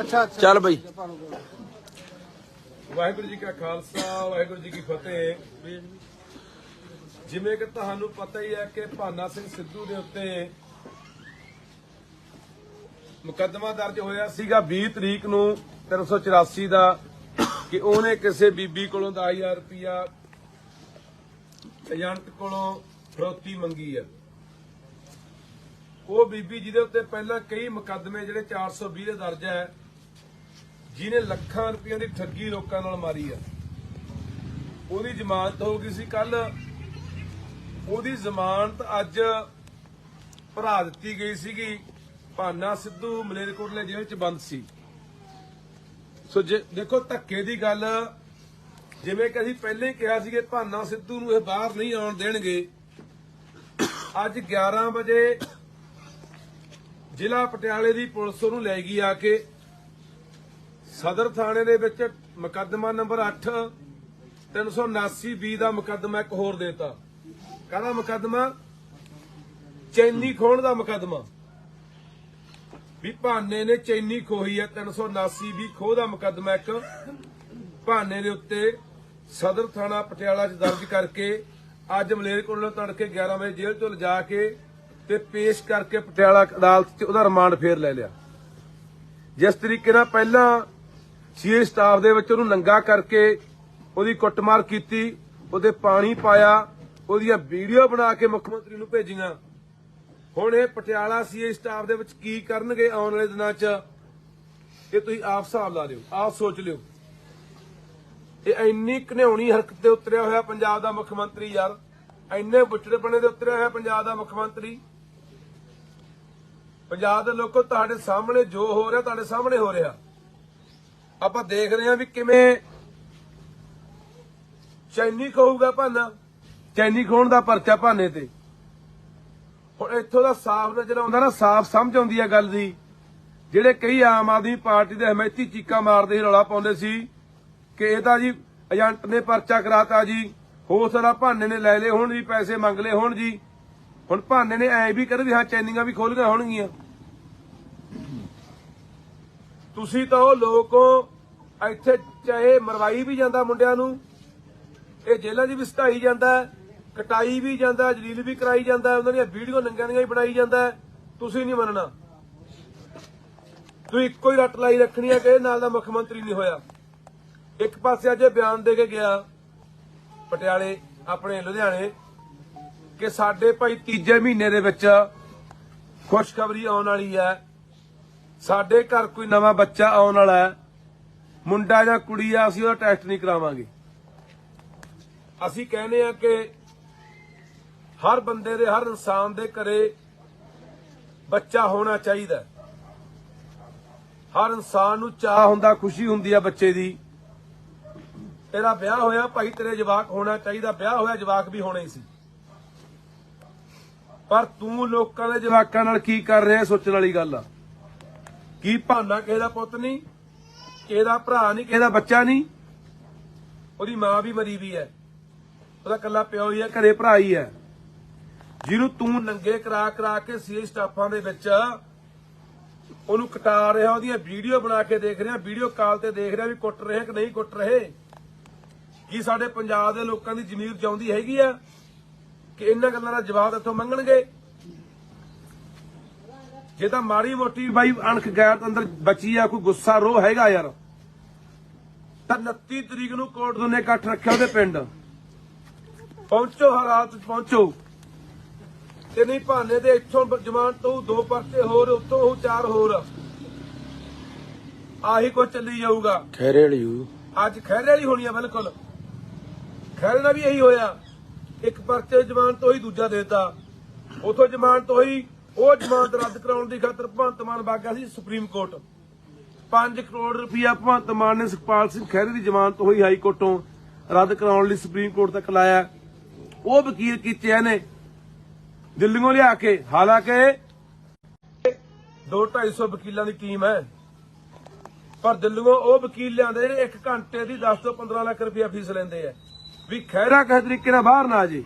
ਅੱਛਾ ਚੱਲ ਬਈ। ਵਾਹਿਗੁਰੂ ਜੀ ਕਾ ਖਾਲਸਾ, ਵਾਹਿਗੁਰੂ ਜੀ ਕੀ ਫਤਿਹ। ਜਿਵੇਂ ਕਿ ਤੁਹਾਨੂੰ ਪਤਾ ਹੀ ਹੈ ਕਿ ਭਾਨਾ ਸਿੰਘ ਸਿੱਧੂ ਦੇ ਉੱਤੇ ਮੁਕੱਦਮਾ ਦਰਜ ਹੋਇਆ ਸੀਗਾ 20 ਤਰੀਕ ਨੂੰ 384 ਦਾ, ਕਿ ਉਹਨੇ ਕਿਸੇ ਬੀਬੀ ਕੋਲੋਂ 10000 ਰੁਪਇਆ ਏਜੰਟ ਕੋਲੋਂ ਫਰੋਤੀ ਮੰਗੀ ਆ। ਉਹ ਬੀਬੀ ਜਿਹਦੇ ਉੱਤੇ ਪਹਿਲਾਂ ਕਈ ਮੁਕੱਦਮੇ ਜਿਹੜੇ 420 ਦੇ ਦਰਜ ਹੈ, ਜਿਹਨੇ ਲੱਖਾਂ ਰੁਪਈਆਂ ਦੀ ਠੱਗੀ ਲੋਕਾਂ ਨਾਲ ਮਾਰੀ ਆ। ਉਹਦੀ ਜ਼ਮਾਨਤ ਹੋ ਗਈ ਸੀ ਕੱਲ ਉਹਦੀ ਜ਼ਮਾਨਤ ਅੱਜ ਭਰਾ ਦਿੱਤੀ ਗਈ ਸੀਗੀ। ਭਾਨਾ ਸਿੱਧੂ ਮਲੇਰਕੋਟਲੇ ਜੇਲ੍ਹ ਚ ਬੰਦ ਸੀ। ਸੋ ਜੇ ਦੇਖੋ ਧੱਕੇ ਦੀ ਗੱਲ, ਜਿਵੇਂ ਕਿ ਅਸੀਂ ਪਹਿਲੇ ਕਿਹਾ ਸੀ ਕਿ ਭਾਨਾ ਸਿੱਧੂ ਨੂੰ ਇਹ ਬਾਹਰ ਨਹੀਂ ਆਉਣ ਦੇਣਗੇ। ਅੱਜ 11 ਵਜੇ ਜ਼ਿਲ੍ਹਾ ਪਟਿਆਲੇ ਦੀ ਪੁਲਿਸ ਉਹਨੂੰ ਲੈ ਗਈ ਆ ਕੇ ਸਦਰ ਥਾਣੇ ਦੇ ਵਿੱਚ ਮੁਕੱਦਮਾ ਨੰਬਰ 8 379 ਬੀ ਦਾ ਮੁਕੱਦਮਾ ਇੱਕ ਹੋਰ ਦੇਤਾ। ਕਾਹਦਾ ਮੁਕੱਦਮਾ? ਚੈਨੀ ਖੋਣ ਦਾ ਮੁਕੱਦਮਾ। ਵੀ ਭਾਨੇ ਨੇ ਚੈਨੀ ਖੋਹੀ ਹੈ 379 ਵੀ ਖੋਹ ਦਾ ਮੁਕੱਦਮਾ ਇੱਕ। ਭਾਨੇ ਦੇ ਉੱਤੇ ਸਦਰ ਥਾਣਾ ਪਟਿਆਲਾ 'ਚ ਦਰਜ ਕਰਕੇ ਅੱਜ ਮਲੇਰਕੋਟਲਾ ਤੜਕੇ 11 ਵਜੇ ਜੇਲ੍ਹ ਤੋਂ ਲਿਜਾ ਕੇ ਤੇ ਪੇਸ਼ ਕਰਕੇ ਪਟਿਆਲਾ ਅਦਾਲਤ 'ਚ ਉਹਦਾ ਰਿਮਾਂਡ ਫੇਰ ਲੈ ਲਿਆ। ਜਿਸ ਤਰੀਕੇ ਨਾਲ ਪਹਿਲਾਂ ਸੀਏ ਸਟਾਫ ਦੇ ਵਿੱਚ ਉਹਨੂੰ ਨੰਗਾ ਕਰਕੇ ਉਹਦੀ ਕੁੱਟਮਾਰ ਕੀਤੀ, ਉਹਦੇ ਪਾਣੀ ਪਾਇਆ, ਉਹਦੀਆਂ ਵੀਡੀਓ ਬਣਾ ਕੇ ਮੁੱਖ ਮੰਤਰੀ ਨੂੰ ਭੇਜੀਆਂ। ਹੁਣ ਇਹ ਪਟਿਆਲਾ ਸੀਏ ਸਟਾਫ ਦੇ ਵਿੱਚ ਕੀ ਕਰਨਗੇ ਆਉਣ ਵਾਲੇ ਦਿਨਾਂ 'ਚ, ਇਹ ਤੁਸੀਂ ਆਪ ਹਿਸਾਬ ਲਾ ਲਿਓ, ਆਪ ਸੋਚ ਲਿਓ। ਇਹ ਇੰਨੀ ਘਨਿਆਉਣੀ ਹਰਕਤ ਤੇ ਉਤਰਿਆ ਹੋਇਆ ਪੰਜਾਬ ਦਾ ਮੁੱਖ ਮੰਤਰੀ ਯਾਰ, ਇੰਨੇ ਬੁੱਚੜੇ ਬਣੇ ਦੇ ਉਤਰਿਆ ਹੋਇਆ ਪੰਜਾਬ ਦਾ ਮੁੱਖ ਮੰਤਰੀ। ਪੰਜਾਬ ਦੇ ਲੋਕੋ, ਤੁਹਾਡੇ ਸਾਹਮਣੇ ਜੋ ਹੋ ਰਿਹਾ, ਤੁਹਾਡੇ ਸਾਹਮਣੇ ਹੋ ਰਿਹਾ। ਆਪਾਂ ਦੇਖ ਰਹੇ ਹਾਂ ਵੀ ਕਿਵੇਂ ਚੈਨੀ ਕਹੂਗਾ ਭਾਨਾ, ਚੈਨੀ ਖੋਣ ਦਾ ਪਰਚਾ ਭਾਨੇ ਤੇ। ਹੁਣ ਇੱਥੋਂ ਦਾ ਸਾਫ਼ ਨਜ਼ਰ ਆਉਂਦਾ ਨਾ, ਸਾਫ਼ ਸਮਝ ਆਉਂਦੀ ਆ ਗੱਲ ਦੀ। ਜਿਹੜੇ ਕਈ ਆਮ ਆਦਮੀ ਪਾਰਟੀ ਦੇ ਹਮਾਇਤੀ ਚੀਕਾ ਮਾਰਦੇ ਸੀ, ਰੌਲਾ ਪਾਉਂਦੇ ਸੀ ਕਿ ਇਹ ਤਾਂ ਜੀ ਏਜੰਟ ਨੇ ਪਰਚਾ ਕਰਾਤਾ ਜੀ, ਹੋ ਸਕਦਾ ਭਾਨੇ ਨੇ ਲੈ ਲਏ ਹੋਣ ਜੀ, ਪੈਸੇ ਮੰਗ ਲਏ ਹੋਣ ਜੀ। ਹੁਣ ਭਾਨੇ ਨੇ ਐ ਵੀ ਕਰ ਵੀ ਹਾਂ, ਚੈਨੀਆਂ ਵੀ ਖੋਲੀਆਂ ਹੋਣਗੀਆਂ। ਤੁਸੀਂ ਤਾਂ ਉਹ ਲੋਕ ਹੋ ਇੱਥੇ ਚਾਹੇ ਮਰਵਾਈ ਵੀ ਜਾਂਦਾ ਮੁੰਡਿਆਂ ਨੂੰ ਇਹ ਜੇਲ੍ਹਾਂ 'ਚ ਵੀ ਸਟਾਈ ਜਾਂਦਾ ਕਟਾਈ ਵੀ ਜਾਂਦਾ ਜਲੀਲ ਵੀ ਕਰਾਈ ਜਾਂਦਾ ਹੈ, ਉਹਨਾਂ ਦੀਆਂ ਵੀਡੀਓ ਨੰਗਿਆਂ ਦੀਆਂ ਹੀ ਬਣਾਈ ਜਾਂਦਾ ਤੁਸੀਂ ਨਹੀਂ ਮੰਨਣਾ। ਤੁਸੀਂ ਇੱਕੋ ਹੀ ਰੱਟ ਲਾਈ ਰੱਖਣੀ ਹੈ ਕਿ ਨਾਲ ਦਾ ਮੁੱਖ ਮੰਤਰੀ ਨਹੀਂ ਹੋਇਆ। ਇੱਕ ਪਾਸੇ ਅੱਜ ਇਹ ਬਿਆਨ ਦੇ ਕੇ ਗਿਆ ਪਟਿਆਲੇ ਆਪਣੇ ਲੁਧਿਆਣੇ ਕਿ ਸਾਡੇ ਭਾਈ ਤੀਜੇ ਮਹੀਨੇ ਦੇ ਵਿੱਚ ਖੁਸ਼ਖਬਰੀ ਆਉਣ ਵਾਲੀ ਹੈ। ਸਾਡੇ ਘਰ ਕੋਈ ਨਵਾਂ ਬੱਚਾ ਆਉਣ ਵਾਲਾ ਹੈ, ਮੁੰਡਾ ਜਾਂ ਕੁੜੀ ਆ, ਅਸੀਂ ਉਹਦਾ ਟੈਸਟ ਨਹੀਂ ਕਰਾਵਾਂਗੇ। ਅਸੀਂ ਕਹਿੰਦੇ ਆ ਕਿ ਹਰ ਬੰਦੇ ਦੇ, ਹਰ ਇਨਸਾਨ ਦੇ ਘਰੇ ਬੱਚਾ ਹੋਣਾ ਚਾਹੀਦਾ ਹਰ ਇਨਸਾਨ ਨੂੰ ਚਾਹ ਹੁੰਦਾ, ਖੁਸ਼ੀ ਹੁੰਦੀ ਆ ਬੱਚੇ ਦੀ। ਤੇਰਾ ਵਿਆਹ ਹੋਇਆ, ਭਾਈ ਤੇਰੇ ਜਵਾਕ ਹੋਣਾ ਚਾਹੀਦਾ, ਵਿਆਹ ਹੋਇਆ ਜਵਾਕ ਵੀ ਹੋਣਾ ਹੀ ਸੀ। ਪਰ ਤੂੰ ਲੋਕਾਂ ਦੇ ਜਵਾਕਾਂ ਨਾਲ ਕੀ ਕਰ ਰਿਹਾ ਸੋਚਣ ਵਾਲੀ ਗੱਲ ਆ। ਕੀ ਭਾਨਾ ਕਿਸੇ ਦਾ ਪੁੱਤ ਨਹੀਂ? ਕਿਸੇ ਦਾ ਭਰਾ ਨਹੀਂ? ਕਿਸੇ ਦਾ ਬੱਚਾ ਨਹੀਂ? ਉਹਦੀ ਮਾਂ ਵੀ ਮਰੀ ਵੀ ਹੈ। ਉਹਦਾ ਕੱਲਾ ਪਿਓ ਹੀ ਹੈ, ਘਰੇ ਭਰਾ ਹੀ ਹੈ। ਜਿਹਨੂੰ ਤੂੰ ਨੰਗੇ ਕਰਾ ਕਰਾ ਕੇ ਸੀ ਸਟਾਫਾਂ ਦੇ ਵਿੱਚ ਉਹਨੂੰ ਕਟਾ ਰਿਹਾ, ਉਹਦੀਆਂ ਵੀਡੀਓ ਬਣਾ ਕੇ ਦੇਖ ਰਿਹਾ, ਵੀਡੀਓ ਕਾਲ ਤੇ ਦੇਖ ਰਿਹਾ ਵੀ ਕੁੱਟ ਰਹੇ ਕਿ ਨਹੀਂ ਕੁੱਟ ਰਹੇ? ਕੀ ਸਾਡੇ ਪੰਜਾਬ ਦੇ ਲੋਕਾਂ ਦੀ ਜ਼ਮੀਰ ਜਾਉਂਦੀ ਹੈਗੀ ਆ? ਕਿ ਇਹਨਾਂ ਗੱਲਾਂ ਦਾ ਜਵਾਬ ਇੱਥੋਂ ਮੰਗਣਗੇ? ਜੇ ਤਾਂ ਮਾੜੀ ਮੋਟੀ ਬਾਈ ਅਣਖ ਗੈਰ ਅੰਦਰ ਬਚੀ ਆ ਕੋਈ ਗੁੱਸਾ ਰੋ ਹੈਗਾ ਯਾਰ। ਤਾਂ 29 ਤਰੀਕ ਨੂੰ ਕੋਰਟ ਨੇ ਇਕੱਠ ਰੱਖਿਆ ਉਹਦੇ ਪਿੰਡ। ਪਹੁੰਚੋ ਹਾਲਾਤ ਪਹੁੰਚੋ। ਤੇ ਨਹੀਂ ਭਾਨੇ ਦੇ ਇੱਥੋਂ ਜਮਾਨ ਤੋਂ ਦੋ ਪਰਚੇ ਹੋਰ ਉੱਤੋਂ ਉਹ ਚਾਰ ਹੋਰ। ਆਹੀ ਕੋ ਚੱਲੀ ਜਾਊਗਾ। ਠਹਿਰੇ ਲਿਓ ਅੱਜ ਖੈਰੇ ਵਾਲੀ ਹੋਣੀ ਆ ਬਿਲਕੁਲ। ਖੈਰੇ ਨਾਲ ਵੀ ਇਹੀ ਹੋਇਆ। ਇੱਕ ਪਰਚੇ ਜਮਾਨ ਤੋਂ ਹੀ ਦੂਜਾ ਦੇਤਾ। ਉਥੋਂ ਜਮਾਨ ਤੋਂ ਹੀ ਉਹ ਜ਼ਮਾਨਤ ਰੱਦ ਕਰਾਉਣ ਦੀ ਖਾਤਰ ਭਗਵੰਤ ਮਾਨ ਬਾਗਾ ਸੀ ਸੁਪਰੀਮ ਕੋਰਟ 5 ਕਰੋੜ ਰੁਪਇਆ ਭਗਵੰਤ ਮਾਨ ਨੇ ਸੁਖਪਾਲ ਸਿੰਘ ਖਹਿਰੇ ਦੀ ਜ਼ਮਾਨਤ ਹੋਈ ਹਾਈ ਕੋਰਟੋਂ ਰੱਦ ਕਰਾਉਣ ਲਈ ਸੁਪਰੀਮ ਕੋਰਟ ਤੱਕ ਲਾਇਆ। ਉਹ ਵਕੀਲ ਕੀਤੇ ਇਹਨੇ ਦਿੱਲੀੋਂ ਲਿਆ ਕੇ। ਹਾਲਾਂਕਿ 2-250 ਵਕੀਲਾਂ ਦੀ ਟੀਮ ਹੈ। ਪਰ ਦਿੱਲੀੋਂ ਉਹ ਵਕੀਲ ਲਿਆਂਦੇ ਜਿਹੜੇ 1 ਘੰਟੇ ਦੀ 10 ਤੋਂ 15 ਲੱਖ ਰੁਪਇਆ ਫੀਸ ਲੈਂਦੇ ਆ। ਵੀ ਖੈਰਾ ਕਿਸੇ ਤਰੀਕੇ ਨਾਲ ਬਾਹਰ ਨਾ ਆ ਜੇ।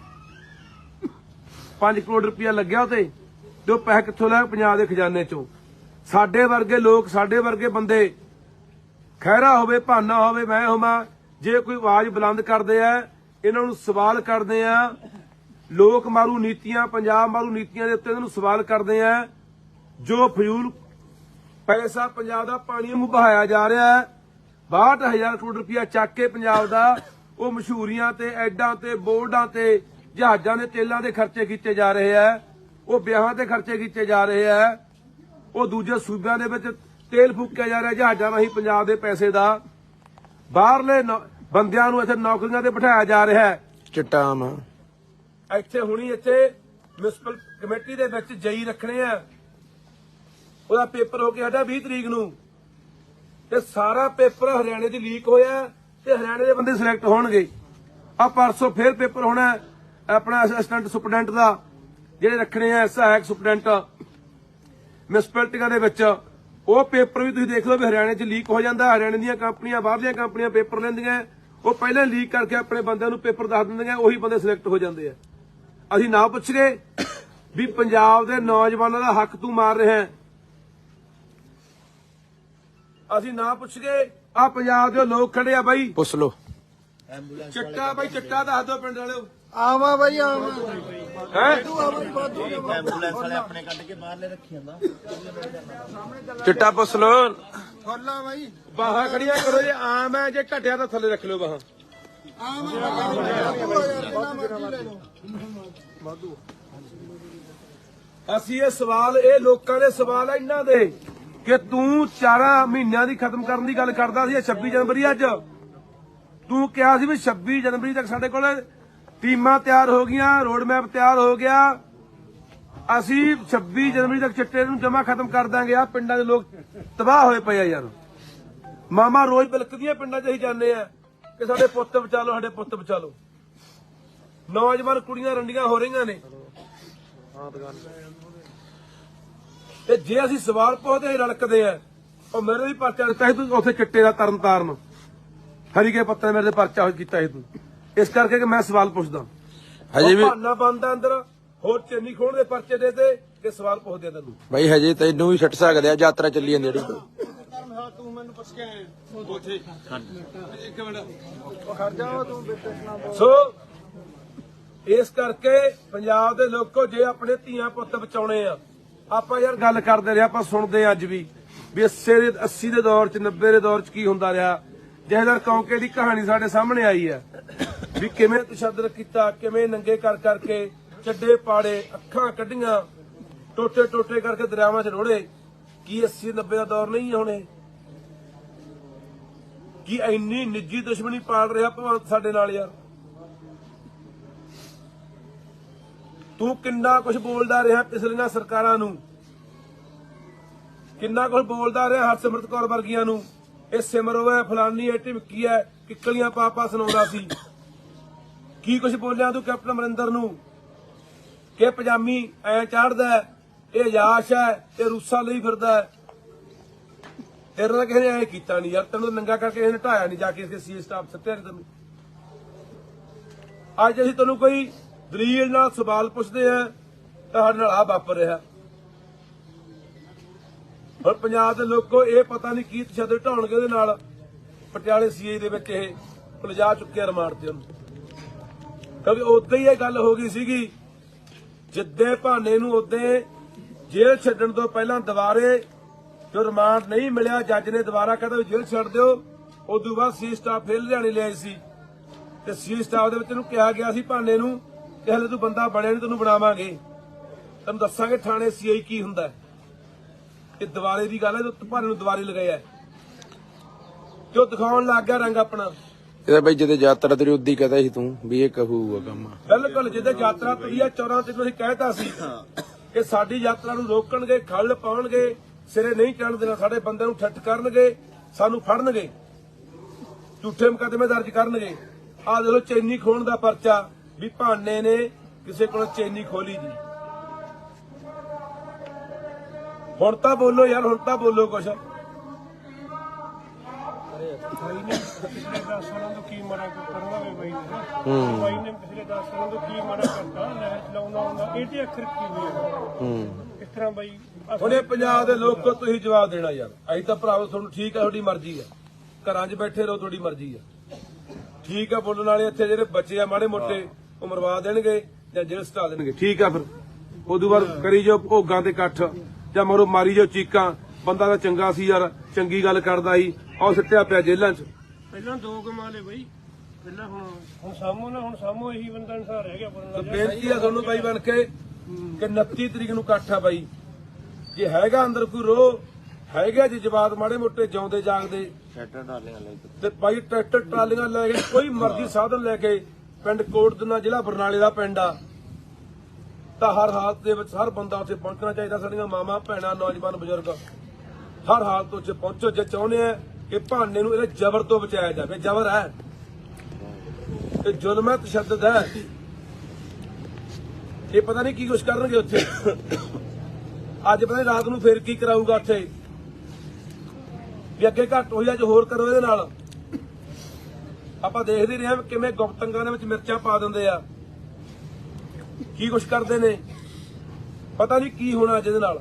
5 ਕਰੋੜ ਰੁਪਇਆ ਲੱਗਿਆ ਉਤੇ ਤੇ ਉਹ ਪੈਸੇ ਕਿੱਥੋਂ ਲੈ ਪੰਜਾਬ ਦੇ ਖਜ਼ਾਨੇ ਚੋਂ? ਸਾਡੇ ਵਰਗੇ ਲੋਕ, ਸਾਡੇ ਵਰਗੇ ਬੰਦੇ ਖੈਰਾ ਹੋਵੇ, ਭਾਨਾ ਹੋਵੇ, ਮੈਂ ਹੋਵਾਂ, ਜੇ ਕੋਈ ਆਵਾਜ਼ ਬੁਲੰਦ ਕਰਦੇ ਆ, ਇਹਨਾਂ ਨੂੰ ਸਵਾਲ ਕਰਦੇ ਆ, ਲੋਕ ਮਾਰੂ ਨੀਤੀਆਂ, ਪੰਜਾਬ ਮਾਰੂ ਨੀਤੀਆਂ ਦੇ ਉੱਤੇ ਇਹਨਾਂ ਨੂੰ ਸਵਾਲ ਕਰਦੇ ਆ, ਜੋ ਫਜ਼ੂਲ ਪੈਸਾ ਪੰਜਾਬ ਦਾ ਪਾਣੀ ਨੂੰ ਬਹਾਇਆ ਜਾ ਰਿਹਾ ਹੈ 62000 ਕਰੋੜ ਰੁਪਇਆ ਚੱਕ ਕੇ ਪੰਜਾਬ ਦਾ, ਉਹ ਮਸ਼ਹੂਰੀਆਂ ਤੇ ਐਡਾਂ ਤੇ ਬੋਰਡਾਂ ਤੇ ਜਹਾਜ਼ਾਂ ਦੇ ਤੇਲਾਂ ਦੇ ਖਰਚੇ ਕੀਤੇ ਜਾ ਰਹੇ ਆ ਉਹ ਵਿਆਹਾਂ ਤੇ ਖਰਚੇ ਕੀਤੇ ਜਾ ਰਹੇ ਆ। ਉਹ ਦੂਜੇ ਸੂਬਿਆਂ ਦੇ ਵਿੱਚ ਤੇਲ ਫੂਕਿਆ ਜਾ ਰਿਹਾ ਜਹਾਜ਼ਾਂ ਰਾਹੀਂ ਪੰਜਾਬ ਦੇ ਪੈਸੇ ਦਾ। ਬਾਹਰਲੇ ਬੰਦਿਆਂ ਨੂੰ ਇੱਥੇ ਨੌਕਰੀਆਂ ਤੇ ਬਿਠਾਇਆ ਜਾ ਰਿਹਾ ਹੈ। ਚਿੱਟਾ ਆਮ ਇੱਥੇ ਹੁਣੀ ਇੱਥੇ ਮਿਊਨਿਸਪਲ ਕਮੇਟੀ ਦੇ ਵਿੱਚ ਜਈ ਰੱਖਣੇ ਆ। ਉਹਦਾ ਪੇਪਰ ਹੋ ਕੇ ਸਾਡਾ 20 ਤਰੀਕ ਨੂੰ। ਤੇ ਸਾਰਾ ਪੇਪਰ ਹਰਿਆਣੇ ਦੀ ਲੀਕ ਹੋਇਆ ਤੇ ਹਰਿਆਣੇ ਦੇ ਬੰਦੇ ਸਿਲੈਕਟ ਹੋਣਗੇ। ਆ ਪਰਸੋਂ ਫੇਰ ਪੇਪਰ ਹੋਣਾ ਆਪਣਾ ਅਸਿਸਟੈਂਟ ਸੁਪਰਡੈਂਟ ਦਾ। ਜਿਹੜੇ ਰੱਖਣੇ ਆ ਸਹਾਇਕ ਸੁਪਰਡੈਂਟ ਮਿਊਨਿਸਪੈਲਿਟੀਆਂ ਦੇ ਵਿੱਚ ਉਹ ਪੇਪਰ ਵੀ ਤੁਸੀਂ ਦੇਖ ਲਓ ਵੀ ਹਰਿਆਣੇ 'ਚ ਲੀਕ ਹੋ ਜਾਂਦਾ ਹਰਿਆਣੇ ਦੀਆਂ ਕੰਪਨੀਆਂ ਬਾਹਰਲੀਆਂ ਕੰਪਨੀਆਂ ਪੇਪਰ ਲੈਂਦੀਆਂ ਉਹ ਪਹਿਲਾਂ ਲੀਕ ਕਰਕੇ ਆਪਣੇ ਬੰਦਿਆਂ ਨੂੰ ਪੇਪਰ ਦੱਸ ਦਿੰਦੀਆਂ ਉਹੀ ਬੰਦੇ ਸਿਲੈਕਟ ਹੋ ਜਾਂਦੇ ਆ। ਅਸੀਂ ਨਾ ਪੁੱਛ ਗਏ ਵੀ ਪੰਜਾਬ ਦੇ ਨੌਜਵਾਨਾਂ ਦਾ ਹੱਕ ਤੂੰ ਮਾਰ ਰਿਹਾ ਹੈ। ਅਸੀਂ ਨਾ ਪੁੱਛ ਗਏ ਆ ਪੰਜਾਬ ਦੇ ਲੋਕ ਖੜੇ ਆ ਬਾਈ। ਪੁੱਛ ਲੋ ਚਿੱਟਾ ਬਾਈ ਚਿੱਟਾ ਦੱਸ ਦਿਓ ਪਿੰਡ ਵਾਲਿਓ। ਆਵਾ ਬਾਈ ਆਵਾ। ਹੈ? ਐਂਬੂਲੈਂਸ ਵਾਲੇ ਆਪਣੇ ਕੱਢ ਕੇ ਬਾਹਰਲੇ ਰੱਖੀ ਜਾਂਦਾ। ਚਿੱਟਾ ਪੁੱਛ ਲੋ ਫੱਲਾ ਬਾਈ। ਬਾਹਾਂ ਖੜੀਆਂ ਕਰੋ ਜੇ ਆਮ ਹੈ ਜੇ ਘਟਿਆ ਤਾਂ ਥੱਲੇ ਰੱਖ ਲਿਓ ਬਾਹਾਂ। ਅਸੀਂ ਇਹ ਸਵਾਲ ਇਹ ਲੋਕਾਂ ਦੇ ਸਵਾਲ ਆ ਇਹਨਾਂ ਦੇ। ਕਿ ਤੂੰ ਚਾਰਾਂ ਮਹੀਨਿਆਂ ਦੀ ਖਤਮ ਕਰਨ ਦੀ ਗੱਲ ਕਰਦਾ ਸੀ ਇਹ 26 ਜਨਵਰੀ ਅੱਜ। ਤੂੰ ਕਿਹਾ ਸੀ ਵੀ 26 ਜਨਵਰੀ ਤੱਕ ਸਾਡੇ ਕੋਲ ਟੀਮਾਂ ਤਿਆਰ ਹੋ ਗਈਆਂ ਰੋਡ ਮੈਪ ਤਿਆਰ ਹੋ ਗਿਆ। ਅਸੀਂ 26 ਜਨਵਰੀ ਤੱਕ ਚਿੱਟੇ ਨੂੰ ਜਮਾ ਖਤਮ ਕਰ ਦਾਂਗੇ। ਆ ਪਿੰਡਾਂ ਦੇ ਲੋਕ ਤਬਾਹ ਹੋਏ ਪਏ ਆ ਯਾਰ। ਮਾਮਾ ਰੋਜ਼ ਬਿਲਕਦੀਆਂ ਪਿੰਡਾਂ 'ਚ ਹੀ ਜਾਂਦੇ ਆ ਕਿ ਸਾਡੇ ਪੁੱਤ ਬਚਾ ਲਓ, ਸਾਡੇ ਪੁੱਤ ਬਚਾ ਲਓ। ਨੌਜਵਾਨ ਕੁੜੀਆਂ ਰੰਡੀਆਂ ਹੋ ਰਹੀਆਂ ਨੇ। ਤੇ ਜੇ ਅਸੀਂ ਸਵਾਲ ਪੁੱਛਦੇ ਰਲਕਦੇ ਆ, ਉਹ ਮੇਰੇ ਵੀ ਪਰਚਾ ਦਿੱਤਾ ਸੀ ਤੂੰ ਉੱਥੇ ਚਿੱਟੇ ਦਾ ਤਰਨ ਤਾਰਨ। ਹਰੀਕੇ ਪੱਤਰ ਮੇਰੇ ਤੇ ਪਰਚਾ ਕੀਤਾ ਸੀ ਤੂੰ। ਇਸ ਕਰਕੇ ਕਿ ਮੈਂ ਸਵਾਲ ਪੁੱਛਦਾ। ਹਜੇ ਵੀ ਭਾਨਾ ਬੰਦਾ ਅੰਦਰ ਹੋਰ ਚੰਨੀ ਖੋਣ ਦੇ ਪਰਚੇ ਦੇ ਤੇ ਕਿ ਸਵਾਲ ਪੁੱਛਦੇ ਤੈਨੂੰ? ਬਾਈ ਹਜੇ ਤੈਨੂੰ ਵੀ ਛੱਟ ਸਕਦੇ ਆ ਯਾਤਰਾ ਚੱਲੀ ਜਾਂਦੀ ਜਿਹੜੀ। ਤੂੰ ਮੈਨੂੰ ਪੁੱਛ ਕੇ ਆਇਆ ਉੱਥੇ ਇੱਕ ਮਿੰਟ ਖਰਜਾ ਤੂੰ ਬਿਟਨਾ ਸੋ ਇਸ ਕਰਕੇ ਪੰਜਾਬ ਦੇ ਲੋਕੋ ਜੇ ਆਪਣੇ ਧੀਆਂ ਪੁੱਤ ਬਚਾਉਣੇ ਆ ਆਪਾਂ ਯਾਰ ਗੱਲ ਕਰਦੇ ਰਹੇ ਆਪਾਂ ਸੁਣਦੇ ਅੱਜ ਵੀ ਵੀ 80 ਦੇ 80 ਦੇ ਦੌਰ ਚ 90 ਦੇ ਦੌਰ ਚ ਕੀ ਹੁੰਦਾ ਰਿਹਾ। ਜਹਦਰ ਕੌਂਕੇ ਦੀ ਕਹਾਣੀ ਸਾਡੇ ਸਾਹਮਣੇ ਆਈ ਹੈ। ਵੀ ਕਿਵੇਂ ਤਸ਼ੱਦਦ ਕੀਤਾ, ਕਿਵੇਂ ਨੰਗੇ ਕਰ ਕਰਕੇ ਚੱਡੇ ਪਾੜੇ, ਅੱਖਾਂ ਕੱਢੀਆਂ, ਟੋਟੇ ਟੋਟੇ ਕਰਕੇ ਦਰਿਆਵਾਂ 'ਚ ਰੋੜੇ, ਕੀ 80 90 ਦਾ ਦੌਰ ਨਹੀਂ ਹੈ ਹੁਣ? ਇਹ ਕੀ ਇੰਨੀ ਨਿੱਜੀ ਦੁਸ਼ਮਣੀ ਪਾਲ ਰਿਹਾ ਭਗਵੰਤ ਸਾਡੇ ਨਾਲ ਯਾਰ? ਤੂੰ ਕਿੰਨਾ ਕੁਝ ਬੋਲਦਾ ਰਿਹਾ ਪਿਛਲੀਆਂ ਸਰਕਾਰਾਂ ਨੂੰ? ਕਿੰਨਾ ਕੁਝ ਬੋਲਦਾ ਰਿਹਾ ਹਰਸਿਮਰਤ ਕੌਰ ਵਰਗੀਆਂ ਨੂੰ? ਇਹ ਸਿਮਰੋ ਹੈ ਫਲਾਨੀ ਹੈ ਟਿਮਕੀ ਹੈ ਕਿੱਕਲੀਆਂ ਪਾਪਾ ਸੁਣਾਉਂਦਾ ਸੀ। ਕੀ ਕੁਝ ਬੋਲਿਆ ਤੂੰ ਕੈਪਟਨ ਅਮਰਿੰਦਰ ਨੂੰ? ਕਿ ਪਜਾਮੀ ਐ ਚੜਦਾ ਇਹ ਯਾਸ਼ ਹੈ, ਇਹ ਰੂਸਾ ਲਈ ਫਿਰਦਾ ਤੇਰੇ ਨਾਲ ਕਿਸੇ ਨੇ ਐ ਕੀਤਾ ਨਹੀਂ ਯਾਰ, ਤੈਨੂੰ ਨੰਗਾ ਕਰਕੇ ਇਹਨੇ ਢਾਇਆ ਨਹੀਂ ਜਾ ਕੇ ਇਸਕੇ ਸੀ ਸਟਾਫ ਸੱਤਿਆ ਨਹੀਂ ਤੈਨੂੰ। ਅੱਜ ਅਸੀਂ ਤੈਨੂੰ ਕੋਈ ਦਲੀਲ ਨਾਲ ਸਵਾਲ ਪੁੱਛਦੇ ਆ ਤਾਂ ਸਾਡੇ ਨਾਲ ਆ ਵਾਪਰ ਰਿਹਾ। ਹੁਣ ਪੰਜਾਬ ਦੇ ਲੋਕੋ ਇਹ ਪਤਾ ਨਹੀਂ ਕੀ ਤਸ਼ੱਦਦ ਢਾਉਣਗੇ ਉਹਦੇ ਨਾਲ। ਪਟਿਆਲੇ ਸੀਏ ਦੇ ਵਿੱਚ ਇਹ ਉਲਝਾ ਚੁੱਕਿਆ ਰਿਮਾਂਡ ਤੇ ਉਹਨੂੰ। ਕਿਉਂਕਿ ਉਦੋਂ ਹੀ ਇਹ ਗੱਲ ਹੋ ਗਈ ਸੀਗੀ, ਜਿੱਦੇ ਭਾਨੇ ਨੂੰ ਉਦੋਂ ਜੇਲ੍ਹ ਛੱਡਣ ਤੋਂ ਪਹਿਲਾਂ ਦੁਬਾਰੇ ਜੋ ਰਿਮਾਂਡ ਨਹੀਂ ਮਿਲਿਆ, ਜੱਜ ਨੇ ਦੁਬਾਰਾ ਕਹਿੰਦਾ ਵੀ ਜੇਲ੍ਹ ਛੱਡ ਦਿਓ। ਉਦੋਂ ਬਾਅਦ ਸੀ ਸਟਾਫ ਫੇਰ ਲਿਆਣੇ ਲਿਆਏ ਸੀ। ਤੇ ਸੀ ਸਟਾਫ ਦੇ ਵਿੱਚ ਇਹਨੂੰ ਕਿਹਾ ਗਿਆ ਸੀ ਭਾਨੇ ਨੂੰ ਕਿ ਹਲੇ ਤੂੰ ਬੰਦਾ ਬਣਿਆ ਨਹੀਂ, ਤੈਨੂੰ ਬਣਾਵਾਂਗੇ। ਤੈਨੂੰ ਦੱਸਾਂਗੇ ਥਾਣੇ ਸੀਆਈ ਕੀ ਹੁੰਦਾ। ਇਹ ਦੁਬਾਰੇ ਦੀ ਗੱਲ ਹੈ, ਤੇ ਭਾਨੇ ਨੂੰ ਦੁਬਾਰੇ ਲਗਾਇਆ। ਜੋ ਦਿਖਾਉਣ ਲੱਗ ਗਿਆ ਰੰਗ ਆਪਣਾ। ਇਹਦਾ ਬਾਈ ਜਦੋਂ ਯਾਤਰਾ ਤੇਰੀ ਉਦੀ ਕਹਦਾ ਸੀ ਤੂੰ, ਵੀ ਇਹ ਕਹੂਗਾ ਕੰਮ। ਬਿਲਕੁਲ, ਜਿਹਦੇ ਯਾਤਰਾ ਤੁਰੀਆ ਚੌਰਾਂ ਤੇ ਤੁਸੀਂ ਕਹਿਤਾ ਸੀ ਕਿ ਸਾਡੀ ਯਾਤਰਾ ਨੂੰ ਰੋਕਣਗੇ, ਖੱਲ ਪਾਉਣਗੇ, ਸਿਰੇ ਨਹੀਂ ਚੜਨ ਦੇਣਾ, ਸਾਡੇ ਬੰਦੇ ਨੂੰ ਠੱਠ ਕਰਨਗੇ, ਸਾਨੂੰ ਫੜਨਗੇ, ਝੂਠੇ ਮੁਕੱਦਮੇ ਦਰਜ ਕਰਨਗੇ। ਆਹ ਦੇਖੋ ਚੈਨੀ ਖੋਣ ਦਾ ਪਰਚਾ ਵੀ ਭਾਨੇ ਨੇ ਕਿਸੇ ਕੋਲ ਚੈਨੀ ਖੋਲੀ ਜੀ। ਹੁਣ ਤਾਂ ਬੋਲੋ ਯਾਰ, ਹੁਣ ਤਾਂ ਬੋਲੋ ਕੁਛ। ਬਾਈ ਨੇ ਪਿਛਲੇ 10 ਸਾਲਾਂ ਤੋਂ ਕੀ ਮਾੜਾ ਕਰਨਾ ਵੇ ਬਾਈ ਨੇ? ਹੂੰ। ਬਾਈ ਨੇ ਪਿਛਲੇ 10 ਸਾਲਾਂ ਤੋਂ ਕੀ ਮਾੜਾ ਕਰਤਾ? ਨਹਿਰ ਚਲਾਉਣਾ ਹੁੰਦਾ ਇਹ ਤੇ ਅੱਖਰ ਕੀ ਹੋਇਆ? ਹੂੰ। ਇਸ ਤਰ੍ਹਾਂ ਬਾਈ ਆਹ ਹੁਣ ਇਹ ਪੰਜਾਬ ਦੇ ਲੋਕੋ ਤੁਸੀਂ ਜਵਾਬ ਦੇਣਾ ਯਾਰ। ਅਸੀਂ ਤਾਂ ਭਰਾਵੋ ਤੁਹਾਨੂੰ ਠੀਕ ਹੈ ਤੁਹਾਡੀ ਮਰਜ਼ੀ ਆ। ਘਰਾਂ 'ਚ ਬੈਠੇ ਰਹੋ ਤੁਹਾਡੀ ਮਰਜ਼ੀ ਆ। ਠੀਕ ਆ ਬੋਲਣ ਵਾਲੇ ਇੱਥੇ ਜਿਹੜੇ ਬੱਚੇ ਆ ਮਾੜੇ ਮੋਟੇ ਉਹ ਮਰਵਾ ਦੇਣਗੇ ਜਾਂ ਜੇਲ੍ਹ ਸਟਾ ਦੇਣਗੇ। ਠੀਕ ਆ ਫਿਰ। ਉਦੋਂ ਬਾਅਦ ਕਰੀ ਜੋ ਭੋਗਾਂ ਤੇ ਇਕੱਠ ਜਾਂ ਮਰੋ ਮਾਰੀ ਜੋ ਚੀਕਾਂ। ਬੰਦਾ ਤਾਂ ਚੰਗਾ ਸੀ ਯਾਰ ਚੰਗੀ ਗੱਲ ਕਰਦਾ ਸੀ ਉਹ ਸਿੱਟਿਆ ਪਿਆ ਜੇਲ੍ਹਾਂ 'ਚ। ਪਹਿਲਾਂ ਦੋ ਕਮਾ ਲਏ ਬਾਈ ਪਹਿਲਾਂ ਹੁਣ ਹੁਣ ਸਾਮੋ ਨਾ ਹੁਣ ਸਾਮੋ ਇਹੀ ਬੰਦਾ ਅਨਸਾਰ ਰਹਿ ਗਿਆ ਬੋਲਣ ਤਾਂ ਬੇਨਤੀ ਆ ਤੁਹਾਨੂੰ ਬਾਈ ਬਣ ਕੇ ਕਿ 29 ਤਰੀਕ ਨੂੰ ਇਕੱਠ ਆ ਬਾਈ। ਜੇ ਹੈਗਾ ਅੰਦਰ ਕੋਈ ਰੋ ਹੈਗਾ ਜੇ ਜਵਾਬ ਮਾੜੇ ਮੋਟੇ ਜਿਉਂਦੇ ਜਾਗਦੇ। ਸ਼ਟਰ ਡਾਲੀਆਂ ਲੈ ਕੇ। ਤੇ ਬਾਈ ਟਰੈਕਟਰ ਟਰਾਲੀਆਂ ਲੈ ਕੇ ਕੋਈ ਮਰਜ਼ੀ ਸਾਧਨ ਲੈ ਕੇ ਪਿੰਡ ਕੋਟਦਨਾ ਜ਼ਿਲ੍ਹਾ ਬਰਨਾਲੇ ਦਾ ਪਿੰਡ ਆ। ਤਾਂ ਹਰ ਹਾਲਤ ਦੇ ਵਿੱਚ ਹਰ ਬੰਦਾ ਉੱਥੇ ਪਹੁੰਚਣਾ ਚਾਹੀਦਾ ਸਾਡੀਆਂ ਮਾਵਾਂ ਭੈਣਾਂ ਨੌਜਵਾਨ ਬਜ਼ੁਰਗ। ਹਰ ਹਾਲਤ ਉੱਚ ਪਹੁੰਚੋ, ਜੇ ਚਾਹੁੰਦੇ ਆ ਕਿ ਭਾਨੇ ਨੂੰ ਇਹਦੇ ਜ਼ਬਰ ਤੋਂ ਬਚਾਇਆ ਜਾਵੇ, ਜ਼ਬਰ ਹੈ। ਇਹ ਜ਼ੁਲਮ ਹੈ, ਤਸ਼ੱਦਦ ਹੈ। ਇਹ ਪਤਾ ਨਹੀਂ ਕੀ ਕੁਛ ਕਰਨਗੇ ਉੱਥੇ। ਅੱਜ ਪਤਾ ਨਹੀਂ ਰਾਤ ਨੂੰ ਫੇਰ ਕੀ ਕਰਾਊਗਾ ਉੱਥੇ। ਵੀ ਅੱਗੇ ਘੱਟ ਹੋਈ, ਅੱਜ ਹੋਰ ਕਰੋ ਇਹਦੇ ਨਾਲ। ਆਪਾਂ ਦੇਖਦੇ ਰਹੇ ਕਿਵੇਂ ਗੁਪਤੰਗਾਂ ਦੇ ਵਿੱਚ ਮਿਰਚਾਂ ਪਾ ਦਿੰਦੇ ਆ। ਕੀ ਕੁਛ ਕਰਦੇ ਨੇ। ਪਤਾ ਨਹੀਂ ਕੀ ਹੋਣਾ ਅੱਜ ਇਹਦੇ ਨਾਲ।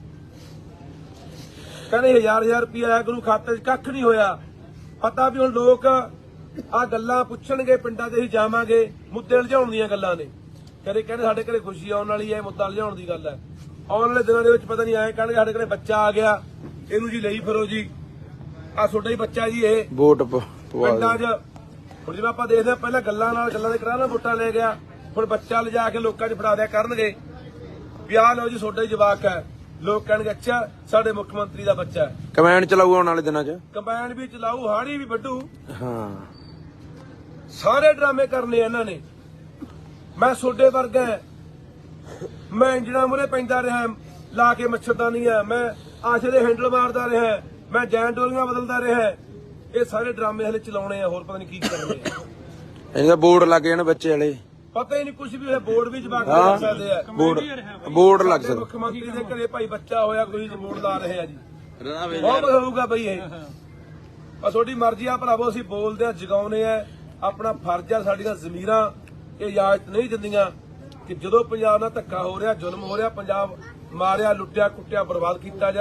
ਕਹਿੰਦੇ ਹਜ਼ਾਰ ਹਜ਼ਾਰ ਰੁਪਏ ਆਇਆ ਗੁਰੂ ਖਾਤੇ 'ਚ ਕੱਖ ਨਹੀਂ ਹੋਇਆ। ਪਤਾ ਵੀ ਹੁਣ ਲੋਕ ਆ ਗੱਲਾਂ ਪੁੱਛਣਗੇ ਪਿੰਡਾਂ 'ਚ ਅਸੀਂ ਜਾਵਾਂਗੇ ਮੁੱਦੇ ਲਿਜਾਉਣ ਦੀਆਂ ਗੱਲਾਂ ਨੇ। ਕਦੇ ਕਹਿੰਦੇ ਸਾਡੇ ਘਰੇ ਖੁਸ਼ੀ ਆਉਣ ਵਾਲੀ ਹੈ ਮੁੱਦਾ ਲਿਜਾਉਣ ਦੀ ਗੱਲ ਹੈ। ਆਉਣ ਵਾਲੇ ਦਿਨਾਂ ਦੇ ਵਿੱਚ ਪਤਾ ਨਹੀਂ ਆਏ ਕਹਿਣਗੇ ਸਾਡੇ ਘਰੇ ਬੱਚਾ ਆ ਗਿਆ ਇਹਨੂੰ ਜੀ ਲਈ ਫਿਰੋ ਜੀ। ਆ ਤੁਹਾਡਾ ਹੀ ਬੱਚਾ ਜੀ ਇਹ। ਵੋਟ ਪਿੰਡਾਂ। 'ਚ ਹੁਣ ਜਿਵੇਂ ਆਪਾਂ ਦੇਖਦੇ ਹਾਂ ਪਹਿਲਾਂ ਗੱਲਾਂ ਨਾਲ ਗੱਲਾਂ ਦੇ ਕਰਾਂ ਨਾ ਵੋਟਾਂ ਲੈ ਗਿਆ। ਹੁਣ ਬੱਚਾ ਲਿਜਾ ਕੇ ਲੋਕਾਂ 'ਚ ਫੜਾ ਦਿਆ ਕਰਨਗੇ। ਵੀ ਆਹ ਲਓ ਜੀ ਤੁਹਾਡਾ ਹੀ ਜਵਾਕ ਹੈ। ਲੋਕ ਕਹਿਣਗੇ ਅੱਛਾ ਸਾਡੇ ਮੁੱਖ ਮੰਤਰੀ ਦਾ ਬੱਚਾ ਹੈ। ਕਮੈਂਡ ਚਲਾਊ ਆਉਣ ਵਾਲੇ ਦਿਨਾਂ 'ਚ? ਕੰਬਾਈਨ ਵੀ ਚਲਾਊ ਹਾੜੀ ਵੀ ਵੱਢੂ। ਹਾਂ। ਸਾਰੇ ਡਰਾਮੇ ਕਰਨੇ ਆ ਇਹਨਾਂ ਨੇ। ਮੈਂ ਸੋਡੇ ਵਰਗਾ ਹਾਂ। ਮੈਂ ਇੰਜਣਾ ਮੁਰੇ ਪੈਂਦਾ ਰਿਹਾ ਲਾ ਕੇ ਮੱਛਰਦਾਨੀ ਆ ਮੈਂ ਆਸ਼ੇ ਦੇ ਹੈਂਡਲ ਮਾਰਦਾ ਰਿਹਾ ਮੈਂ ਜੈਨ ਡੋਲੀਆਂ ਬਦਲਦਾ ਰਿਹਾ ਇਹ ਸਾਰੇ ਡਰਾਮੇ ਹਲੇ ਚਲਾਉਣੇ ਆ ਹੋਰ ਪਤਾ ਨਹੀਂ ਕੀ ਕਰਨੇ ਆ। ਇਹਦਾ ਬੋਰਡ ਲੱਗ ਜਾਣ ਬੱਚੇ ਵਾਲੇ ਪਤਾ ਹੀ ਨਹੀਂ ਕੁਝ ਵੀ ਹੋਇਆ ਬੋਰਡ ਵੀ ਜਵਾਕ। ਲੱਗ ਸਕਦੇ ਆ। ਬੋਰਡ ਬੋਰਡ ਲੱਗ ਸਕਦਾ। ਮੁੱਖ ਮੰਤਰੀ ਦੇ ਘਰੇ ਭਾਈ ਬੱਚਾ ਹੋਇਆ ਕੋਈ ਬੋਰਡ ਲਾ ਰਹੇ ਆ ਜੀ। ਰਣਾਵੇ ਬਹੁਤ ਹੋਊਗਾ ਬਈ ਇਹ। ਆ ਤੁਹਾਡੀ ਮਰਜ਼ੀ ਆ ਭਰਾਵੋ ਅਸੀਂ ਬੋਲਦੇ ਆ ਜਗਾਉਨੇ ਆ। ਆਪਣਾ ਫਰਜ਼ ਆ ਸਾਡੀਆਂ ਜ਼ਮੀਰਾਂ ਇਹ ਇਜਾਜ਼ਤ ਨਹੀਂ ਦਿੰਦੀਆਂ ਕਿ ਜਦੋਂ ਪੰਜਾਬ ਨਾਲ ਧੱਕਾ ਹੋ ਰਿਹਾ ਜ਼ੁਲਮ ਹੋ ਰਿਹਾ ਪੰਜਾਬ ਮਾਰਿਆ ਲੁੱਟਿਆ ਕੁੱਟਿਆ ਬਰਬਾਦ ਕੀਤਾ ਜਾ